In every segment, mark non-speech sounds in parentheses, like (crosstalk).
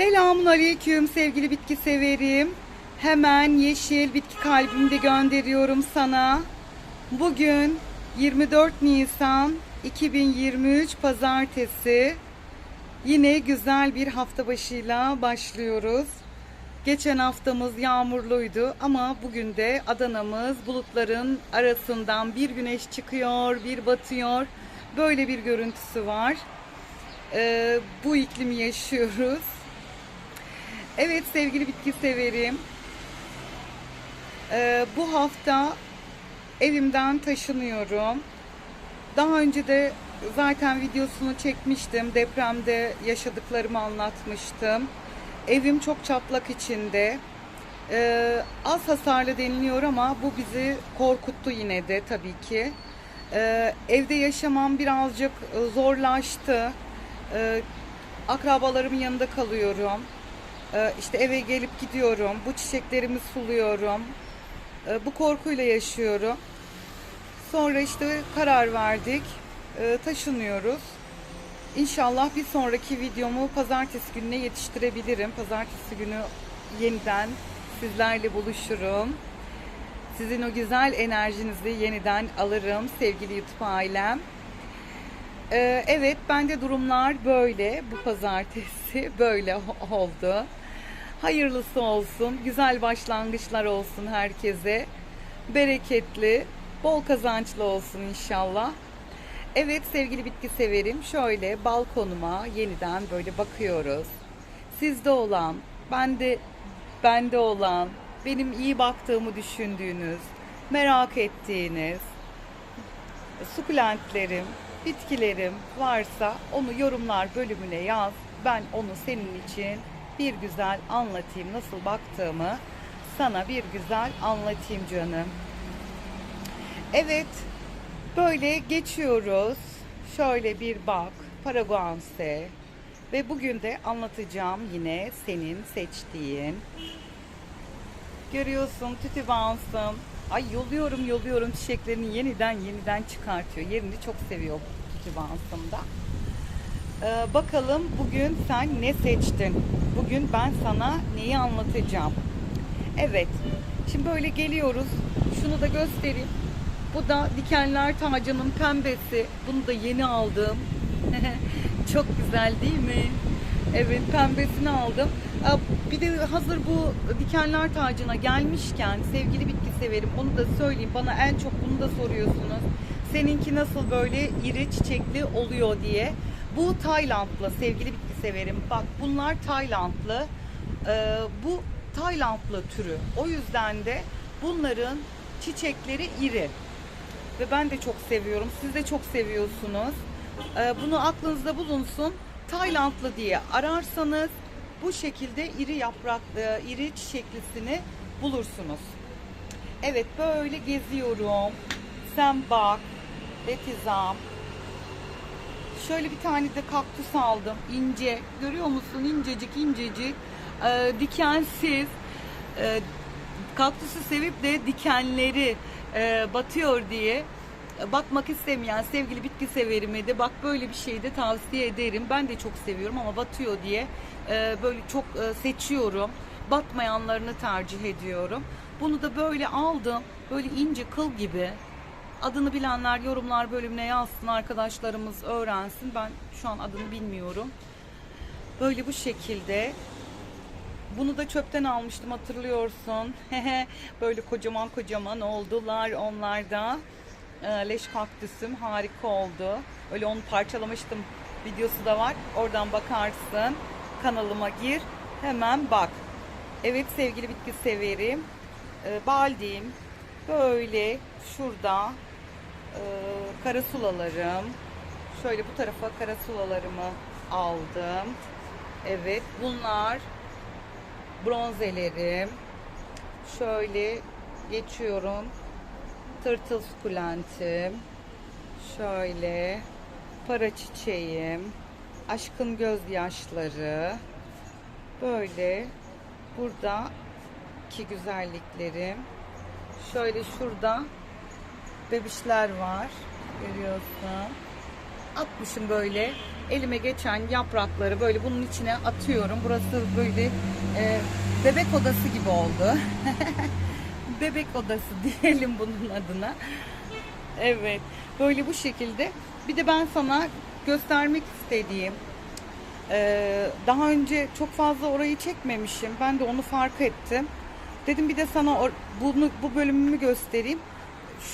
Selamun aleyküm sevgili bitki severim. Hemen yeşil bitki kalbimi de gönderiyorum sana. Bugün 24 Nisan 2023 Pazartesi. Yine güzel bir hafta başıyla başlıyoruz. Geçen haftamız yağmurluydu ama bugün de Adana'mız bulutların arasından bir güneş çıkıyor, bir batıyor. Böyle bir görüntüsü var. Ee, bu iklimi yaşıyoruz. Evet sevgili bitki severim. Ee, bu hafta evimden taşınıyorum. Daha önce de zaten videosunu çekmiştim. Depremde yaşadıklarımı anlatmıştım. Evim çok çatlak içinde. Ee, az hasarlı deniliyor ama bu bizi korkuttu yine de tabii ki. Ee, evde yaşamam birazcık zorlaştı. Ee, akrabalarımın yanında kalıyorum. Ee, işte eve gelip gidiyorum. Bu çiçeklerimi suluyorum. Ee, bu korkuyla yaşıyorum. Sonra işte karar verdik. Ee, taşınıyoruz. İnşallah bir sonraki videomu pazartesi gününe yetiştirebilirim. Pazartesi günü yeniden sizlerle buluşurum. Sizin o güzel enerjinizi yeniden alırım sevgili YouTube ailem. Evet bende durumlar böyle. Bu pazartesi (laughs) böyle oldu. Hayırlısı olsun. Güzel başlangıçlar olsun herkese. Bereketli, bol kazançlı olsun inşallah. Evet sevgili bitki severim. Şöyle balkonuma yeniden böyle bakıyoruz. Sizde olan, bende bende olan, benim iyi baktığımı düşündüğünüz, merak ettiğiniz sukulentlerim, bitkilerim varsa onu yorumlar bölümüne yaz. Ben onu senin için bir güzel anlatayım. Nasıl baktığımı sana bir güzel anlatayım canım. Evet, böyle geçiyoruz. Şöyle bir bak, Paraguanse. Ve bugün de anlatacağım yine senin seçtiğin. Görüyorsun tütüvansım. Ay yolluyorum yolluyorum çiçeklerini yeniden yeniden çıkartıyor. Yerini çok seviyor bu tütüvansım da. Ee, bakalım bugün sen ne seçtin? Bugün ben sana neyi anlatacağım? Evet. Şimdi böyle geliyoruz. Şunu da göstereyim. Bu da dikenler tacının pembesi. Bunu da yeni aldım. (laughs) Çok güzel değil mi? Evet pembesini aldım. Ee, Bir de hazır bu dikenler tacına gelmişken sevgili bitki severim onu da söyleyeyim. Bana en çok bunu da soruyorsunuz. Seninki nasıl böyle iri çiçekli oluyor diye. Bu Taylandlı sevgili bitki severim. Bak bunlar Taylandlı. Ee, bu Taylandlı türü. O yüzden de bunların çiçekleri iri. Ve ben de çok seviyorum. Siz de çok seviyorsunuz. Ee, bunu aklınızda bulunsun. Taylandlı diye ararsanız bu şekilde iri yapraklı, iri çiçeklisini bulursunuz. Evet böyle geziyorum. Sen bak. Letizam. Şöyle bir tane de kaktüs aldım. İnce. Görüyor musun? İncecik incecik. Ee, dikensiz. Ee, kaktüsü sevip de dikenleri e, batıyor diye e, bakmak istemeyen sevgili bitki severime de bak böyle bir şeyi de tavsiye ederim. Ben de çok seviyorum ama batıyor diye e, böyle çok e, seçiyorum. Batmayanlarını tercih ediyorum. Bunu da böyle aldım. Böyle ince kıl gibi. Adını bilenler yorumlar bölümüne yazsın. Arkadaşlarımız öğrensin. Ben şu an adını bilmiyorum. Böyle bu şekilde. Bunu da çöpten almıştım hatırlıyorsun. (laughs) Böyle kocaman kocaman oldular onlar da. Ee, Leş kaktüsüm harika oldu. Öyle onu parçalamıştım. Videosu da var. Oradan bakarsın. Kanalıma gir. Hemen bak. Evet sevgili bitki severim. Ee, baldim. Böyle şurada e, karasulalarım. Şöyle bu tarafa karasulalarımı aldım. Evet bunlar bronzelerim. Şöyle geçiyorum. Tırtıl sukulentim. Şöyle para çiçeğim. Aşkın gözyaşları. Böyle burada ki güzelliklerim. Şöyle şurada bebişler var. Görüyorsun. Atmışım böyle elime geçen yaprakları böyle bunun içine atıyorum. Burası böyle e, bebek odası gibi oldu. (laughs) bebek odası diyelim bunun adına. Evet. Böyle bu şekilde. Bir de ben sana göstermek istediğim ee, daha önce çok fazla orayı çekmemişim. Ben de onu fark ettim. Dedim bir de sana bunu bu bölümümü göstereyim.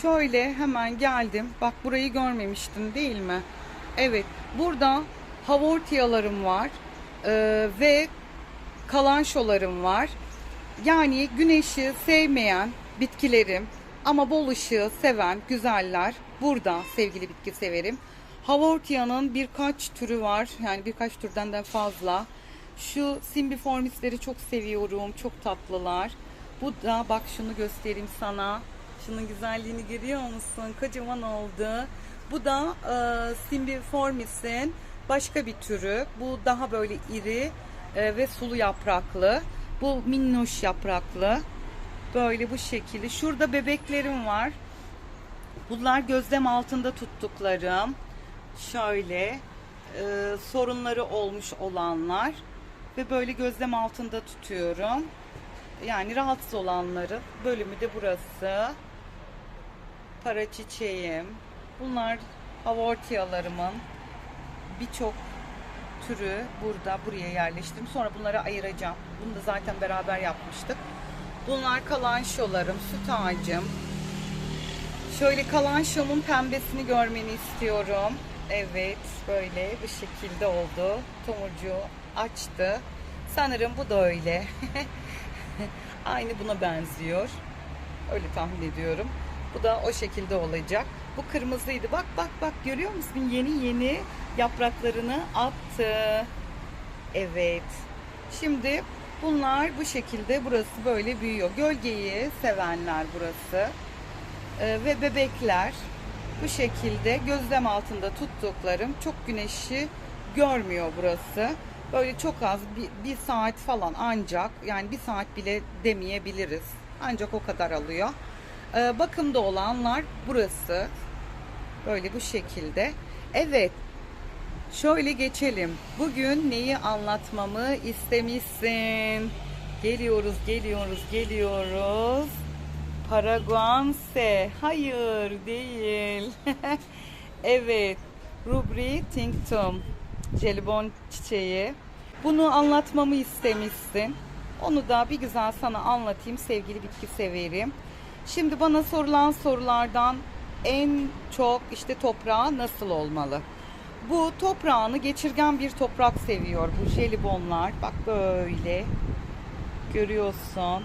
Şöyle hemen geldim. Bak burayı görmemiştin değil mi? Evet. Burada havortiyalarım var. Ee, ve kalanşolarım var. Yani güneşi sevmeyen bitkilerim ama bol ışığı seven güzeller burada sevgili bitki severim. Havortia'nın birkaç türü var. Yani birkaç türden de fazla. Şu simbiformisleri çok seviyorum. Çok tatlılar. Bu da bak şunu göstereyim sana. Şunun güzelliğini görüyor musun? Kocaman oldu. Bu da e, simbiformis'in başka bir türü. Bu daha böyle iri e, ve sulu yapraklı. Bu minnoş yapraklı. Böyle bu şekilde. Şurada bebeklerim var. Bunlar gözlem altında tuttuklarım. Şöyle e, sorunları olmuş olanlar ve böyle gözlem altında tutuyorum. Yani rahatsız olanların bölümü de burası. Para çiçeğim. Bunlar havortiyalarımın birçok türü burada buraya yerleştirdim. Sonra bunları ayıracağım. Bunu da zaten beraber yapmıştık. Bunlar kalanşolarım, süt ağacım. Şöyle kalanşomun pembesini görmeni istiyorum. Evet, böyle bu şekilde oldu. Tomurcuğu açtı. Sanırım bu da öyle. (laughs) Aynı buna benziyor. Öyle tahmin ediyorum. Bu da o şekilde olacak. Bu kırmızıydı. Bak bak bak görüyor musun? Yeni yeni yapraklarını attı. Evet. Şimdi bunlar bu şekilde burası böyle büyüyor. Gölgeyi sevenler burası. Ee, ve bebekler bu şekilde gözlem altında tuttuklarım çok güneşi görmüyor burası. Böyle çok az bir, bir saat falan ancak yani bir saat bile demeyebiliriz. Ancak o kadar alıyor. Ee, bakımda olanlar burası. Böyle bu şekilde. Evet. Şöyle geçelim. Bugün neyi anlatmamı istemişsin? Geliyoruz, geliyoruz, geliyoruz. Paraguanse. Hayır, değil. (laughs) evet. Rubri tinctum. Jelibon çiçeği. Bunu anlatmamı istemişsin. Onu da bir güzel sana anlatayım sevgili bitki severim. Şimdi bana sorulan sorulardan en çok işte toprağı nasıl olmalı? Bu toprağını geçirgen bir toprak seviyor bu jelibonlar. Bak böyle görüyorsun.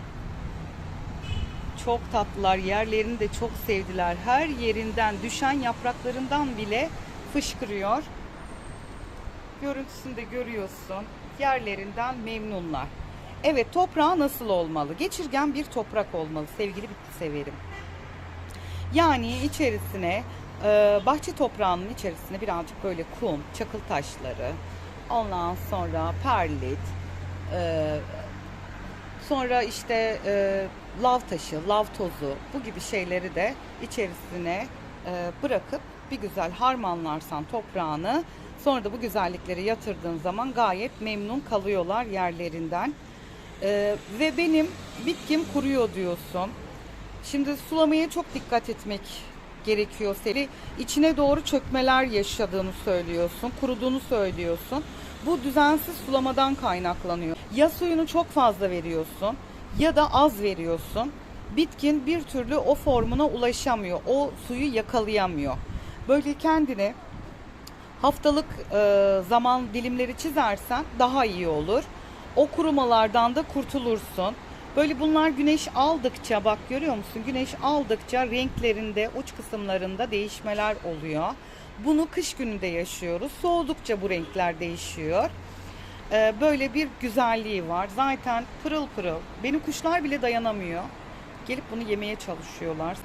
Çok tatlılar. Yerlerini de çok sevdiler. Her yerinden düşen yapraklarından bile fışkırıyor. Görüntüsünü de görüyorsun. Yerlerinden memnunlar. Evet toprağı nasıl olmalı? Geçirgen bir toprak olmalı sevgili bitki severim. Yani içerisine e, bahçe toprağının içerisine birazcık böyle kum, çakıl taşları, ondan sonra perlit, e, sonra işte e, lav taşı, lav tozu bu gibi şeyleri de içerisine bırakıp bir güzel harmanlarsan toprağını sonra da bu güzellikleri yatırdığın zaman gayet memnun kalıyorlar yerlerinden. E, ve benim bitkim kuruyor diyorsun. Şimdi sulamaya çok dikkat etmek gerekiyor seni. İçine doğru çökmeler yaşadığını söylüyorsun, kuruduğunu söylüyorsun. Bu düzensiz sulamadan kaynaklanıyor. Ya suyunu çok fazla veriyorsun ya da az veriyorsun. Bitkin bir türlü o formuna ulaşamıyor. O suyu yakalayamıyor. Böyle kendine haftalık e, zaman dilimleri çizersen daha iyi olur. O kurumalardan da kurtulursun. Böyle bunlar güneş aldıkça bak görüyor musun? Güneş aldıkça renklerinde uç kısımlarında değişmeler oluyor. Bunu kış gününde yaşıyoruz. Soğudukça bu renkler değişiyor. Ee, böyle bir güzelliği var. Zaten pırıl pırıl. Benim kuşlar bile dayanamıyor. Gelip bunu yemeye çalışıyorlar.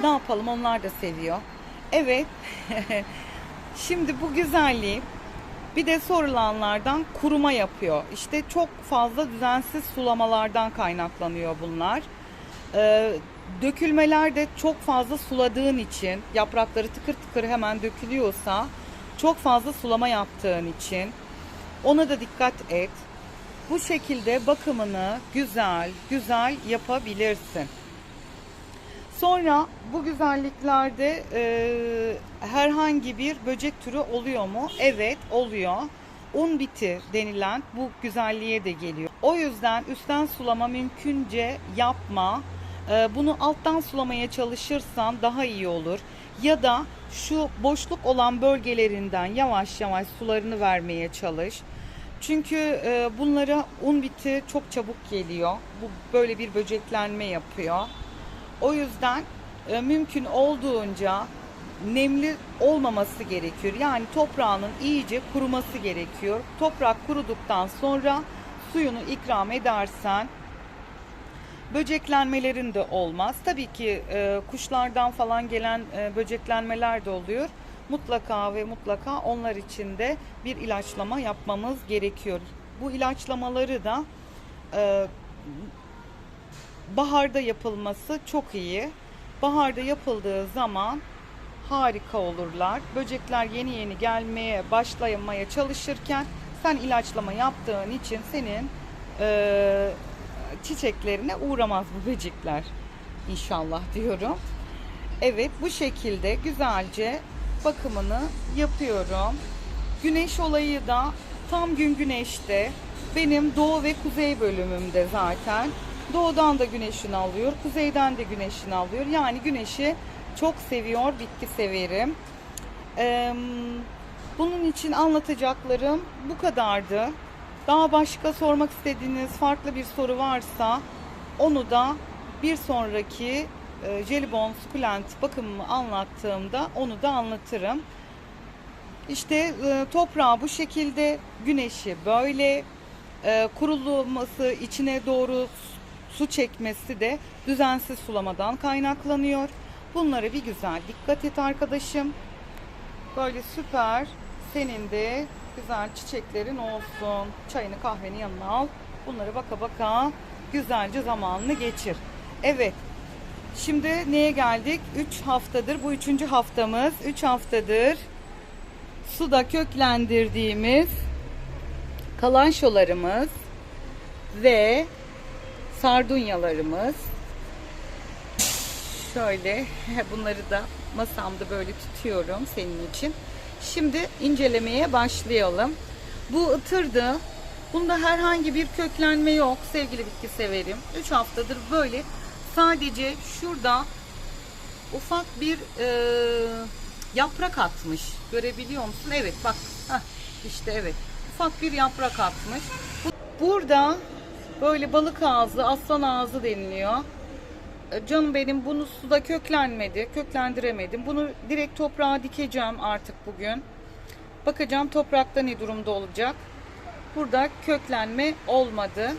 Ne yapalım onlar da seviyor. Evet. (laughs) Şimdi bu güzelliği bir de sorulanlardan kuruma yapıyor. İşte çok fazla düzensiz sulamalardan kaynaklanıyor bunlar. Ee, dökülmeler de çok fazla suladığın için yaprakları tıkır tıkır hemen dökülüyorsa Çok fazla sulama yaptığın için ona da dikkat et. Bu şekilde bakımını güzel güzel yapabilirsin. Sonra bu güzelliklerde e, herhangi bir böcek türü oluyor mu? Evet oluyor. Un biti denilen bu güzelliğe de geliyor. O yüzden üstten sulama mümkünce yapma. E, bunu alttan sulamaya çalışırsan daha iyi olur. Ya da şu boşluk olan bölgelerinden yavaş yavaş sularını vermeye çalış. Çünkü e, bunlara un biti çok çabuk geliyor. Bu böyle bir böceklenme yapıyor. O yüzden e, mümkün olduğunca nemli olmaması gerekiyor. Yani toprağının iyice kuruması gerekiyor. Toprak kuruduktan sonra suyunu ikram edersen böceklenmelerin de olmaz. Tabii ki e, kuşlardan falan gelen e, böceklenmeler de oluyor. Mutlaka ve mutlaka onlar için de bir ilaçlama yapmamız gerekiyor. Bu ilaçlamaları da e, baharda yapılması çok iyi. Baharda yapıldığı zaman harika olurlar. Böcekler yeni yeni gelmeye başlamaya çalışırken sen ilaçlama yaptığın için senin e, çiçeklerine uğramaz bu böcekler. İnşallah diyorum. Evet bu şekilde güzelce bakımını yapıyorum. Güneş olayı da tam gün güneşte. Benim doğu ve kuzey bölümümde zaten. Doğudan da güneşini alıyor, kuzeyden de güneşini alıyor. Yani güneşi çok seviyor, bitki severim. Bunun için anlatacaklarım bu kadardı. Daha başka sormak istediğiniz farklı bir soru varsa onu da bir sonraki e, jelibon sukulent bakımımı anlattığımda onu da anlatırım. İşte toprağı bu şekilde, güneşi böyle, e, kuruluması içine doğru su çekmesi de düzensiz sulamadan kaynaklanıyor. Bunlara bir güzel dikkat et arkadaşım. Böyle süper. Senin de güzel çiçeklerin olsun. Çayını kahveni yanına al. Bunları baka baka güzelce zamanını geçir. Evet. Şimdi neye geldik? 3 haftadır. Bu üçüncü haftamız. 3 haftadır suda köklendirdiğimiz kalanşolarımız ve sardunyalarımız. Şöyle bunları da masamda böyle tutuyorum senin için. Şimdi incelemeye başlayalım. Bu ıtırdı. Bunda herhangi bir köklenme yok sevgili bitki severim. 3 haftadır böyle sadece şurada ufak bir e, yaprak atmış. Görebiliyor musun? Evet bak. Heh, işte evet. Ufak bir yaprak atmış. Burada böyle balık ağzı, aslan ağzı deniliyor. E, Canım benim bunu suda köklenmedi. Köklendiremedim. Bunu direkt toprağa dikeceğim artık bugün. Bakacağım toprakta ne durumda olacak. Burada köklenme olmadı.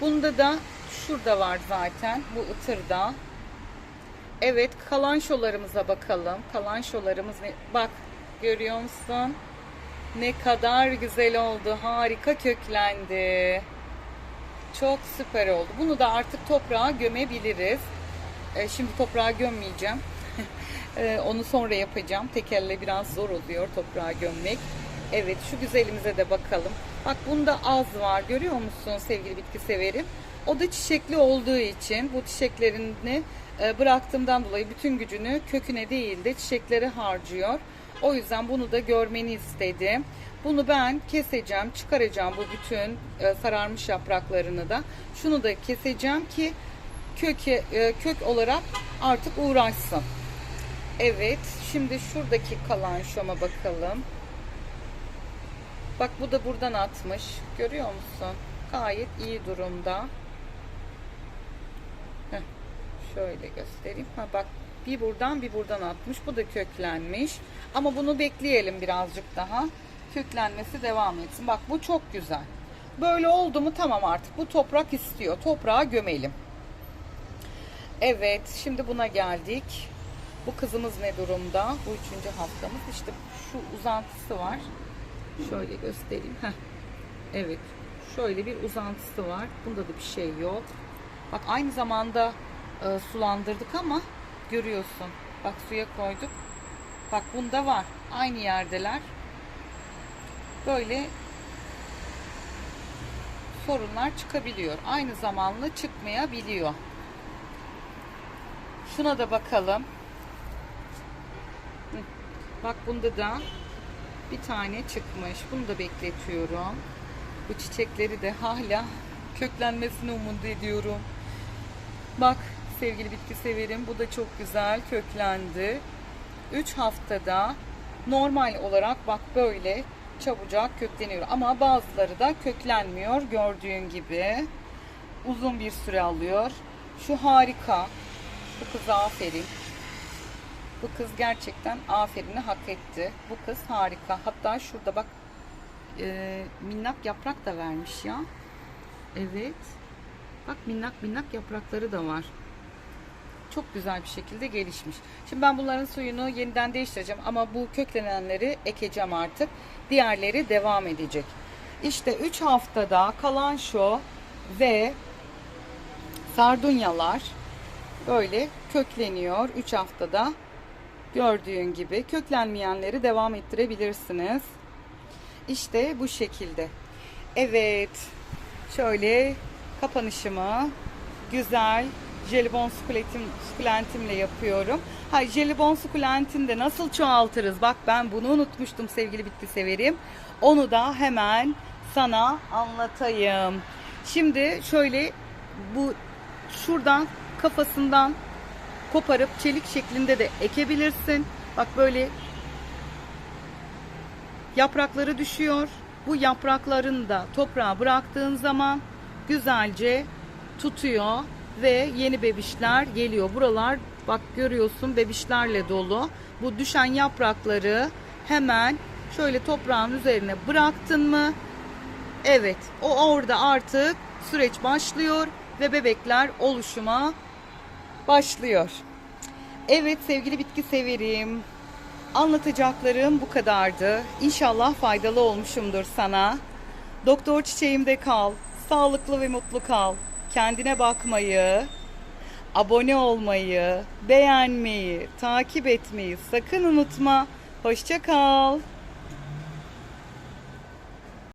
Bunda da şurada var zaten. Bu ıtırda. Evet kalanşolarımıza bakalım. Kalanşolarımız ne? Bak görüyor musun? Ne kadar güzel oldu. Harika köklendi. Çok süper oldu. Bunu da artık toprağa gömebiliriz. E, şimdi toprağa gömmeyeceğim. (laughs) e, onu sonra yapacağım. Tekelle biraz zor oluyor toprağa gömmek. Evet şu güzelimize de bakalım. Bak bunda az var. Görüyor musun sevgili bitki severim? O da çiçekli olduğu için bu çiçeklerini e, bıraktığımdan dolayı bütün gücünü köküne değil de çiçeklere harcıyor. O yüzden bunu da görmeni istedim. Bunu ben keseceğim, çıkaracağım bu bütün e, sararmış yapraklarını da. Şunu da keseceğim ki köke, e, kök olarak artık uğraşsın. Evet, şimdi şuradaki kalan şoma bakalım. Bak bu da buradan atmış. Görüyor musun? Gayet iyi durumda. Heh, şöyle göstereyim. Ha bak bir buradan bir buradan atmış. Bu da köklenmiş. Ama bunu bekleyelim birazcık daha. Köklenmesi devam etsin. Bak bu çok güzel. Böyle oldu mu tamam artık. Bu toprak istiyor. Toprağa gömelim. Evet şimdi buna geldik. Bu kızımız ne durumda? Bu üçüncü haftamız. İşte şu uzantısı var. Şöyle göstereyim. Heh. Evet. Şöyle bir uzantısı var. Bunda da bir şey yok. Bak aynı zamanda e, sulandırdık ama görüyorsun. Bak suya koyduk. Bak bunda var. Aynı yerdeler. Böyle sorunlar çıkabiliyor. Aynı zamanlı çıkmayabiliyor. Şuna da bakalım. Bak bunda da bir tane çıkmış. Bunu da bekletiyorum. Bu çiçekleri de hala köklenmesini umut ediyorum. Bak sevgili bitki severim bu da çok güzel köklendi. 3 haftada normal olarak bak böyle çabucak kökleniyor ama bazıları da köklenmiyor gördüğün gibi. Uzun bir süre alıyor. Şu harika. Bu kıza aferin. Bu kız gerçekten aferini hak etti. Bu kız harika. Hatta şurada bak e, minnak yaprak da vermiş ya. Evet. Bak minnak minnak yaprakları da var. Çok güzel bir şekilde gelişmiş. Şimdi ben bunların suyunu yeniden değiştireceğim ama bu köklenenleri ekeceğim artık. Diğerleri devam edecek. İşte 3 haftada kalan şu ve sardunyalar böyle kökleniyor 3 haftada. Gördüğün gibi köklenmeyenleri devam ettirebilirsiniz. İşte bu şekilde. Evet. Şöyle kapanışımı güzel jelibon sukulentim, sukulentimle yapıyorum. Ha jelibon sukulentini nasıl çoğaltırız? Bak ben bunu unutmuştum sevgili bitki severim. Onu da hemen sana anlatayım. Şimdi şöyle bu şuradan kafasından koparıp çelik şeklinde de ekebilirsin. Bak böyle yaprakları düşüyor. Bu yapraklarını da toprağa bıraktığın zaman güzelce tutuyor ve yeni bebişler geliyor. Buralar bak görüyorsun bebişlerle dolu. Bu düşen yaprakları hemen şöyle toprağın üzerine bıraktın mı? Evet, o orada artık süreç başlıyor ve bebekler oluşuma başlıyor. Evet sevgili bitki severim. Anlatacaklarım bu kadardı. İnşallah faydalı olmuşumdur sana. Doktor çiçeğimde kal. Sağlıklı ve mutlu kal. Kendine bakmayı, abone olmayı, beğenmeyi, takip etmeyi sakın unutma. Hoşça kal.